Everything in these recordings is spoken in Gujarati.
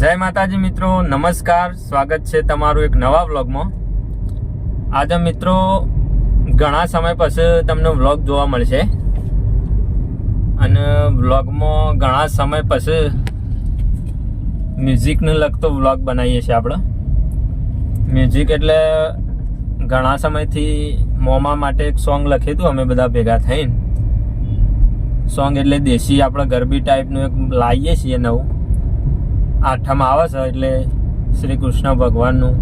જય માતાજી મિત્રો, નમસ્કાર. સ્વાગત છે તમારું એક નવા વ્લોગમાં. આજે મિત્રો, ઘણા સમય પછી તમને વ્લોગ જોવા મળશે. અને વ્લોગમાં ઘણા સમય પછી મ્યુઝિકને લગતો વ્લોગ બનાવીએ છીએ આપણે. મ્યુઝિક એટલે ઘણા સમયથી મોમા માટે એક સોંગ લખ્યું હતું અમે બધા ભેગા થઈને. સોંગ એટલે દેશી, આપણે ગરબી ટાઈપનું એક લાવીએ છીએ નવું. આઠમ આવે છે એટલે શ્રી કૃષ્ણ ભગવાનનું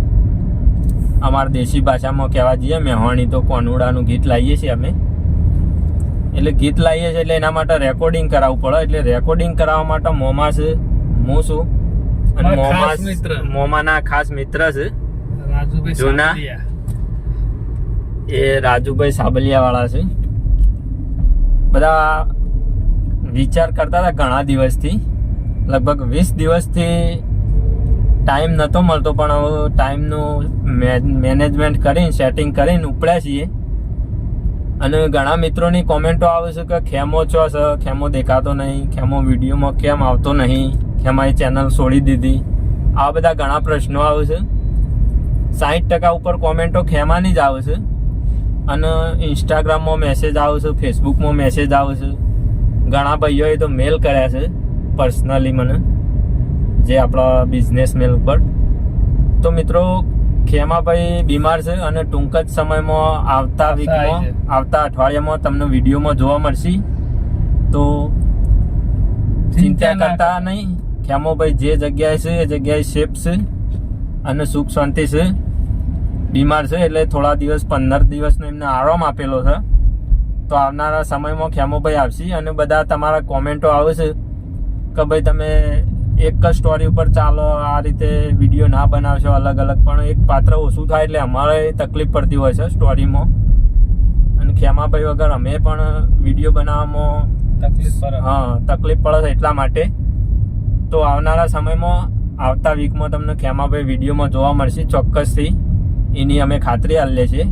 અમારા દેશી ભાષામાં કહેવા જઈએ મેહોણી તો કોનુડાનું ગીત લાવીએ છીએ અમે. એટલે ગીત લાવીએ છીએ એટલે એના માટે રેકોર્ડિંગ કરાવવું પડે એટલે રેકોર્ડિંગ કરાવવા માટે મોમા છે હું છું અને મોમા મોમાના ખાસ મિત્ર છે. રાજુભાઈ જૂના? એ રાજુભાઈ સાબલિયા વાળા છે. બધા વિચાર કરતા હતા ઘણા દિવસથી. લગભગ વીસ દિવસથી ટાઈમ નહોતો મળતો, પણ હવે ટાઈમનું મેનેજમેન્ટ કરીને સેટિંગ કરીને ઉપડ્યા છીએ. અને ઘણા મિત્રોની કોમેન્ટો આવે છે કે ખેમો છો છે ખેમો દેખાતો નહીં. ખેમો વિડીયોમાં કેમ આવતો નહીં? ખેમાએ ચેનલ છોડી દીધી? આવા બધા ઘણા પ્રશ્નો આવે છે. સાહીઠ ટકા ઉપર કોમેન્ટો ખેમાની જ આવે છે. અને ઇન્સ્ટાગ્રામમાં મેસેજ આવે છે ફેસબુકમાં મેસેજ આવે છે. ઘણા ભાઈઓએ તો મેલ કર્યા છે. પર્સનલી મને જે આપણા બિઝનેસ મેલ ઉપર. તો મિત્રો ખેમાભાઈ બીમાર છે અને ટૂંક જ સમયમાં આવતા વીકમાં આવતા અઠવાડિયામાં તમને વિડીયોમાં જોવા મળશે. તો ચિંતા કરતા કરો. નહીં. ખેમોભાઈ જે જગ્યાએ છે એ જગ્યાએ સેફ છે અને સુખ શાંતિ છે. બીમાર છે એટલે થોડા દિવસ પંદર દિવસનો એમને આરામ આપેલો છે. તો આવનારા સમયમાં ખેમોભાઈ આવશે અને બધા તમારા કોમેન્ટો આવે છે. કે ભાઈ તમે એક જ સ્ટોરી ઉપર ચાલો આ રીતે વીડિયો ના બનાવશો અલગ અલગ. પણ એક પાત્ર ઓછું થાય એટલે અમારે તકલીફ પડતી હોય છે સ્ટોરીમાં અને ખેમાભાઈ વગર અમે પણ વીડિયો બનાવવામાં તકલીફ પડે. હા તકલીફ પડે છે એટલા માટે. તો આવનારા સમયમાં આવતા વીકમાં તમને ખેમાભાઈ વિડીયોમાં જોવા મળશે ચોક્કસથી. એની અમે ખાતરી આલીએ છીએ.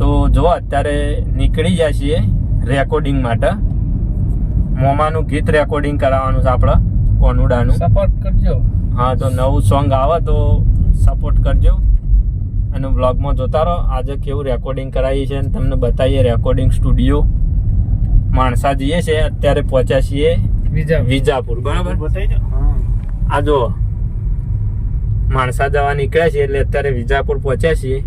તો જો અત્યારે નીકળી જાય છીએ રેકોર્ડિંગ માટે. મોમાનું ગીત રેકોર્ડિંગ કરાવવાનું છે આપણે કોનુડાનું. સપોર્ટ કરજો. હા તો નવું સોંગ આવે તો સપોર્ટ કરજો. અને વ્લોગમાં જોતા રહો. આજે કેવું રેકોર્ડિંગ કરાવીએ છે અને તમને બતાવીએ રેકોર્ડિંગ સ્ટુડિયો માણસા જઈએ છે અત્યારે પહોંચ્યા છીએ વિજાપુર. બરાબર? આ જો માણસા જવા નીકળ્યા છીએ એટલે અત્યારે વિજાપુર પહોંચ્યા છીએ.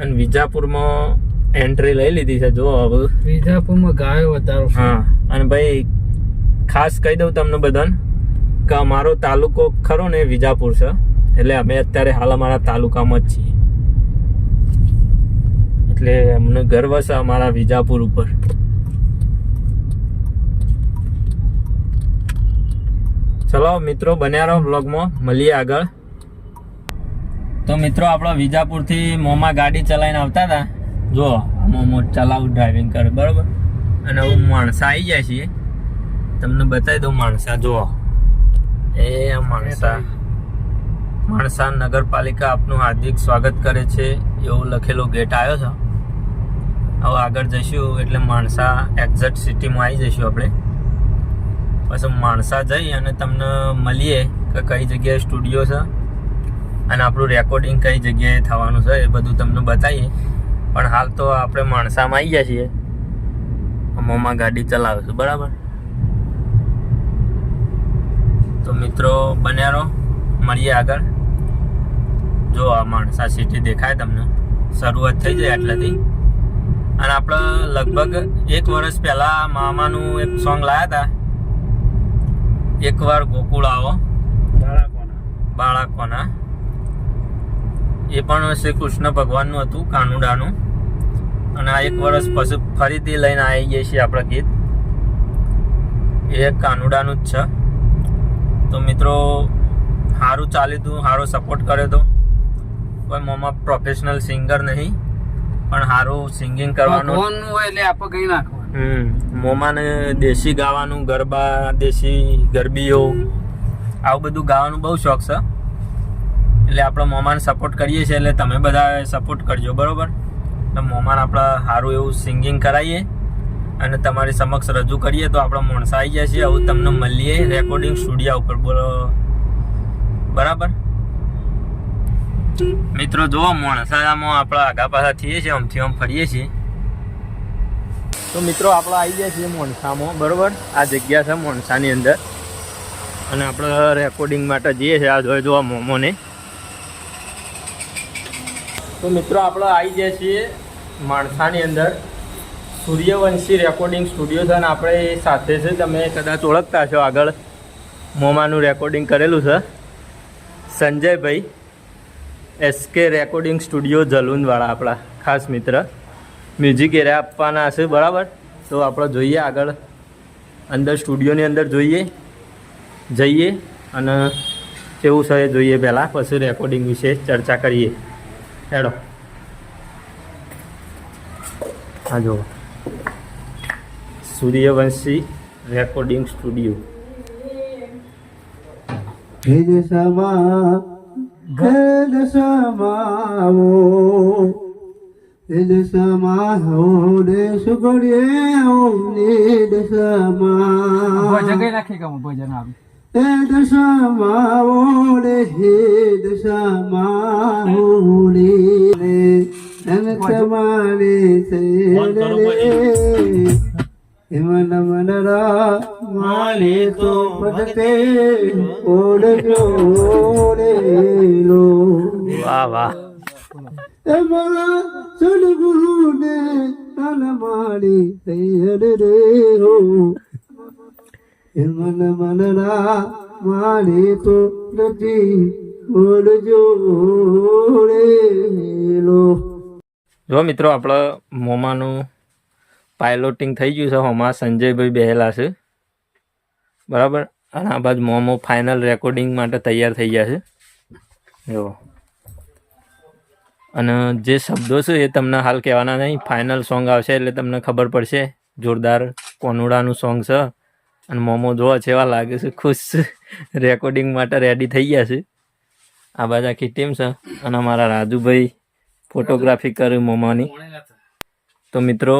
અને વિજાપુરમાં એન્ટ્રી લઈ લીધી છે જો હવે. વિજાપુરમાં ગાયો વધારો હા. અને ભાઈ, ખાસ કહી દઉં તમને બધાને કે અમારો તાલુકો ખરો ને વિજાપુર છે. એટલે અમે અત્યારે હાલ અમારા તાલુકામાં જ છીએ. એટલે અમને ગર્વ છે અમારા વિજાપુર ઉપર. ચલો મિત્રો, બન્યા રહો બ્લોગમાં મળીએ આગળ. તો મિત્રો, આપણો વિજાપુરથી મોમાં ગાડી ચલાવીને આવતા હતા. જો મોમો ચલાવું ડ્રાઇવિંગ કરે. બરોબર? અને હું માણસા આવી જાય છીએ. તમને બતાવી દઉં માણસા જુઓ. એ માણસા. માણસા નગરપાલિકા આપનું હાર્દિક સ્વાગત કરે છે. એવું લખેલો ગેટ આવ્યો છે. હવે આગળ જઈશું એટલે માણસા એક્ઝેક્ટ સિટીમાં આવી જઈશું આપણે. પછી માણસા જઈ અને તમને મળીએ કે કઈ જગ્યાએ સ્ટુડિયો છે અને આપણું રેકોર્ડિંગ કઈ જગ્યાએ થવાનું છે એ બધું તમને બતાવીએ. પણ હાલ તો આપણે માણસામાં આવી ગયા છીએ. મોમાં ગાડી ચલાવે છે બરાબર? તો મિત્રો બન્યા રહો મળીએ આગળ. જો આ માણસા સિટી દેખાય તમને. શરૂઆત થઈ જાય એટલેથી અને આપણે લગભગ એક વર્ષ પહેલાં મામાનું એક સોંગ લાયા હતા. એકવાર ગોકુળ આવો. બાળકોના. બાળકોના. એ પણ શ્રી કૃષ્ણ ભગવાનનું હતું કાનુડાનું. અને આ એક વર્ષ પછી ફરીથી લઈને આવી જઈએ છીએ આપણે ગીત. એ કાનુડાનું જ છે. તો મિત્રો સારું ચાલ્યું હતું સારો સપોર્ટ કર્યો હતો કોઈ મોમાં પ્રોફેશનલ સિંગર નહીં પણ સારું સિંગિંગ કરવાનું. એટલે આપણે કઈ નાખવાનું. હમ મોમાને દેશી ગાવાનું ગરબા દેશી ગરબીઓ આવું બધું ગાવાનું બહુ શોખ છે. એટલે આપણે મોમાને સપોર્ટ કરીએ છીએ એટલે તમે બધા સપોર્ટ કરજો બરોબર? તો મોમાને આપણે સારું એવું સિંગિંગ કરાવીએ અને તમારી સમક્ષ રજૂ કરીએ તો આપણા માણસા આવી જાય છે. આવું તમને મળીએ રેકોર્ડિંગ સ્ટુડિયો ઉપર. બોલો. બરાબર? મિત્રો, જુઓ મોણસામાં આપણા આગા પાછા થઈએ છીએ. આમથી આમ ફરીએ છીએ. તો મિત્રો, આપણે આવી જાય છીએ મોનસામાં બરાબર? આ જગ્યા છે મોનસાની અંદર. અને આપણે રેકોર્ડિંગ માટે જઈએ છીએ. આ જોઈ જોવા મોમોને. તો મિત્રો આપણે આવી ગયા છીએ માણસાની અંદર. સૂર્યવંશી રેકોર્ડિંગ સ્ટુડિયો છે અને આપણે સાથે છે. તમે કદાચ ઓળખતા છો આગળ મોમાનું રેકોર્ડિંગ કરેલું છે. સંજયભાઈ એસકે રેકોર્ડિંગ સ્ટુડિયો જલૂનવાળા આપણા ખાસ મિત્ર. મ્યુઝિક એરે આપવાના હશે, બરાબર? તો આપણે જોઈએ આગળ. અંદર સ્ટુડિયોની અંદર જોઈએ. જઈએ અને કેવું છે જોઈએ પહેલાં. પછી રેકોર્ડિંગ વિશે ચર્ચા કરીએ. હેડો. હા જુઓ. Suryavanshi recording studio. ભેદ સમા ભેદ સમાવો ભેદ સમાવો ને સુગડીએ ઓનેદ સમા નાખી કે ભજન આવી ને ધન સમાને ફોન કરો રે હિમન મનરા માને તો પદતે ઓડજો રેલો વાહ વાહ. એમલા સદગુરુ ને તલમાડી તૈયર રે હો. હિમન મનરા માને તો નથી ઓડજો જો મિત્રો, આપણે મોમાનું પાયલોટિંગ થઈ ગયું છે. હોમાં સંજયભાઈ બેહેલા છે. બરાબર? અને આ બાજુ મોમો ફાઇનલ રેકોર્ડિંગ માટે તૈયાર થઈ ગયા છે. જો. અને જે શબ્દો છે એ તમને હાલ કહેવાના નહીં. ફાઇનલ સોંગ આવશે એટલે તમને ખબર પડશે જોરદાર કોનુડાનું સોંગ છે. અને મોમો જોવા જેવા લાગે છે. ખુશ રેકોર્ડિંગ માટે રેડી થઈ ગયા છે. આ બાજુ આખી ટીમ છે. અને અમારા રાજુભાઈ ફોટોગ્રાફી કરી મોમાની. તો મિત્રો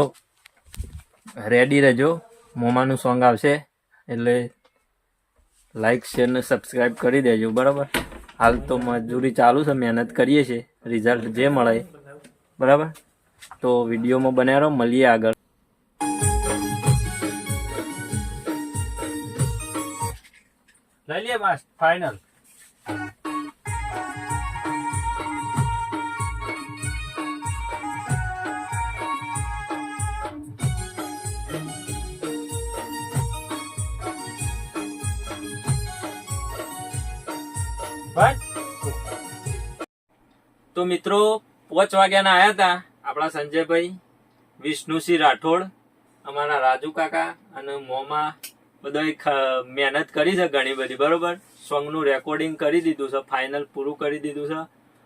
રેડી રહેજો. મોમાનું સોંગ આવશે. એટલે લાઈક શેર ને સબસ્ક્રાઈબ કરી દેજો, બરાબર? હાલ તો મજૂરી ચાલુ છે, મહેનત કરીએ છીએ. રિઝલ્ટ જે મળે, બરાબર? તો વિડીયોમાં બન્યા રહો, મળીએ આગળ. લઈ લઈએ બસ તો મિત્રો, પાંચ વાગ્યાના આવ્યા હતા આપણા સંજયભાઈ, વિષ્ણુસિંહ રાઠોડ, અમારા રાજુ કાકા અને મોમાં. બધા મહેનત કરી છે ઘણી બધી, બરોબર? સોંગનું રેકોર્ડિંગ કરી દીધું છે ફાઇનલ પૂરું કરી દીધું છે.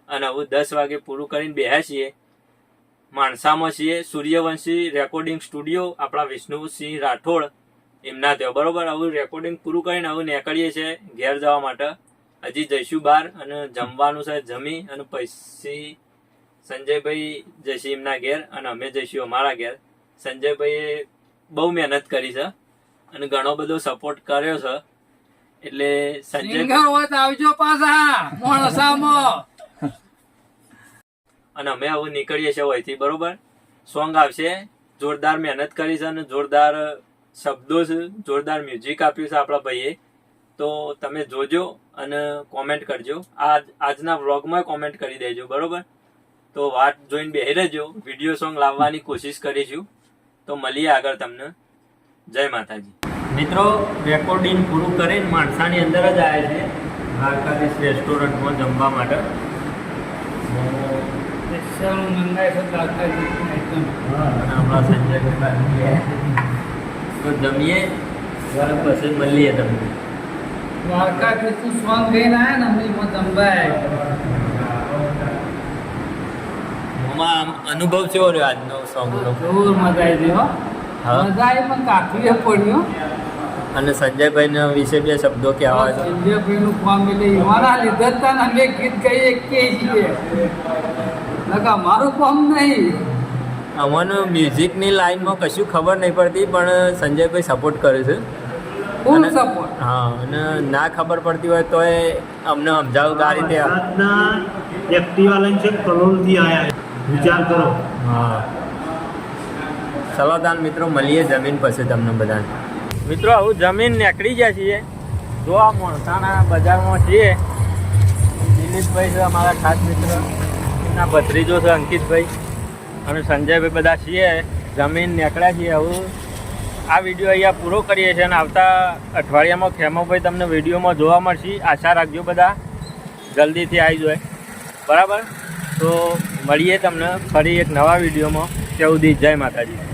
અને હવે દસ વાગે પૂરું કરીને બેહ્યા છીએ. માણસામાં છીએ, સૂર્યવંશી રેકોર્ડિંગ સ્ટુડિયો આપણા વિષ્ણુસિંહ રાઠોડ. એમના ત્યાં, બરોબર? આવું રેકોર્ડિંગ પૂરું કરીને હવે નીકળીએ છીએ ઘેર જવા માટે. હજી જઈશું બહાર અને જમવાનું છે જમી અને પછી સંજયભાઈ જઈશું એમના ઘેર અને અમે જઈશું અમારા ઘેર. સંજયભાઈએ બહુ મહેનત કરી છે અને ઘણો બધો સપોર્ટ કર્યો છે. એટલે સંજય આવજો પાછા મોણસામાં. અને અમે હવે નીકળીએ છીએ અહીંથી બરોબર? સોંગ આવશે. જોરદાર મહેનત કરી છે અને જોરદાર શબ્દો છે. જોરદાર મ્યુઝિક આપ્યું છે આપણા ભાઈએ. તો તમે જોજો. અને કોમેન્ટ કરજો. આજ આજના વ્લોગમાં કોમેન્ટ કરી દેજો બરોબર? તો વાત જોઈને બેહી રહેજો. વીડિયો સોંગ લાવવાની કોશિશ કરીશું. તો મળીએ આગળ તમને. જય માતાજી. મિત્રો રેકોર્ડિંગ પૂરું કરીને માણસાની અંદર જ આવે છે. દ્વારકાધીશ રેસ્ટોરન્ટમાં જમવા માટે. તો જમીએ. પછી મળીએ તમને. દ્વારકાથી કૃષ્ણ સ્વામ ગઈને આયા ને અમે એમાં જમવાય અનુભવ કેવો રહ્યો આજનો જોર મજા આવી ગયો હા. મજા આવી પણ કાઠીએ પડ્યો. અને સંજયભાઈના વિશે બે શબ્દો કહેવા છે સંજયભાઈનું ફોર્મ એટલે એવાના લીધે જ તને અમે ગીત ગાઈએ કે છીએ. નકા મારું ફોર્મ નહીં. અમને મ્યુઝિકની લાઈનમાં કશું ખબર નહીં પડતી પણ સંજયભાઈ સપોર્ટ કરે છે. ફૂલ સપોર્ટ હા અને ના ખબર પડતી હોય તો એ અમને સમજાવું કે આ રીતે ગુજરાતના એક્ટિવા લઈને છે કલોલથી આયા વિચાર કરો. હા. ચલો મિત્રો મળીએ જમીન પછી તમને બધાને. મિત્રો આવું જમીન નીકળી ગયા છીએ. જો આ મોણસાના બજારમાં છીએ. દિલીપભાઈ છે અમારા ખાસ મિત્ર. એના ભત્રીજો છે અંકિતભાઈ. અને સંજયભાઈ બધા છીએ. જમીન નીકળ્યા છીએ. હવે આ વીડિયો અહીંયા પૂરો કરીએ છીએ અને આવતા અઠવાડિયામાં ખેમાભાઈ તમને વિડીયોમાં જોવા મળશે. આશા રાખજો બધા. જલ્દીથી આવી જોઈએ બરાબર? તો મળીએ તમને ફરી એક નવા વિડીયોમાં. ત્યાં સુધી જય માતાજી.